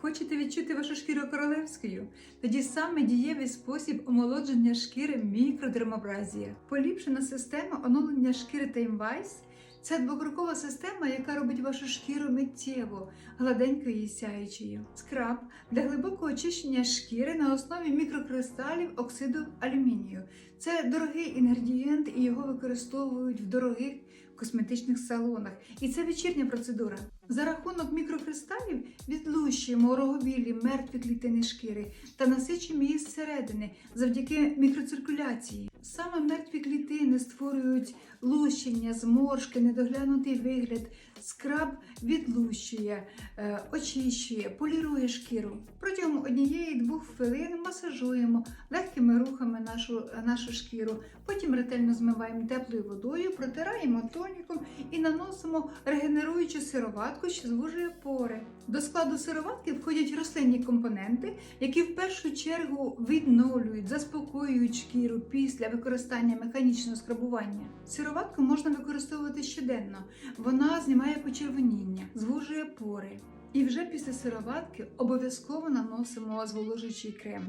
Хочете відчути вашу шкіру королевською? Тоді саме дієвий спосіб омолодження шкіри мікродермабразія. Поліпшена система оновлення шкіри Таймвайс це двокрокова система, яка робить вашу шкіру миттєво, гладенькою і сяючою. Скраб для глибокого очищення шкіри на основі мікрокристалів оксиду алюмінію. Це дорогий інгредієнт, і його використовують в дорогих косметичних салонах. І це вечірня процедура. За рахунок мікрокристалів відлущуємо роговілі мертві клітини шкіри та насичуємо її зсередини завдяки мікроциркуляції. Саме мертві клітини створюють лущення, зморшки, недоглянутий вигляд. Скраб відлущує, е, очищує, полірує шкіру. Протягом однієї-двох хвилин масажуємо легкими рухами нашу, нашу шкіру. Потім ретельно змиваємо теплою водою, протираємо тоніком і наносимо регенеруючу сироватку, що звужує пори. До складу сироватки входять рослинні компоненти, які в першу чергу відновлюють, заспокоюють шкіру після використання механічного скрабування. Сироватку можна використовувати щоденно. Вона знімає почервоніння, звужує пори. І вже після сироватки обов'язково наносимо зволожуючий крем,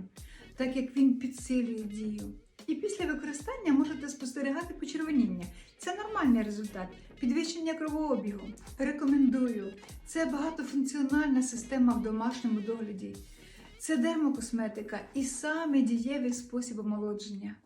так як він підсилює дію. І після використання можете спостерігати почервоніння. Це нормальний результат, підвищення кровообігу. Рекомендую. Це багатофункціональна система в домашньому догляді. Це дермокосметика і саме дієвий спосіб омолодження.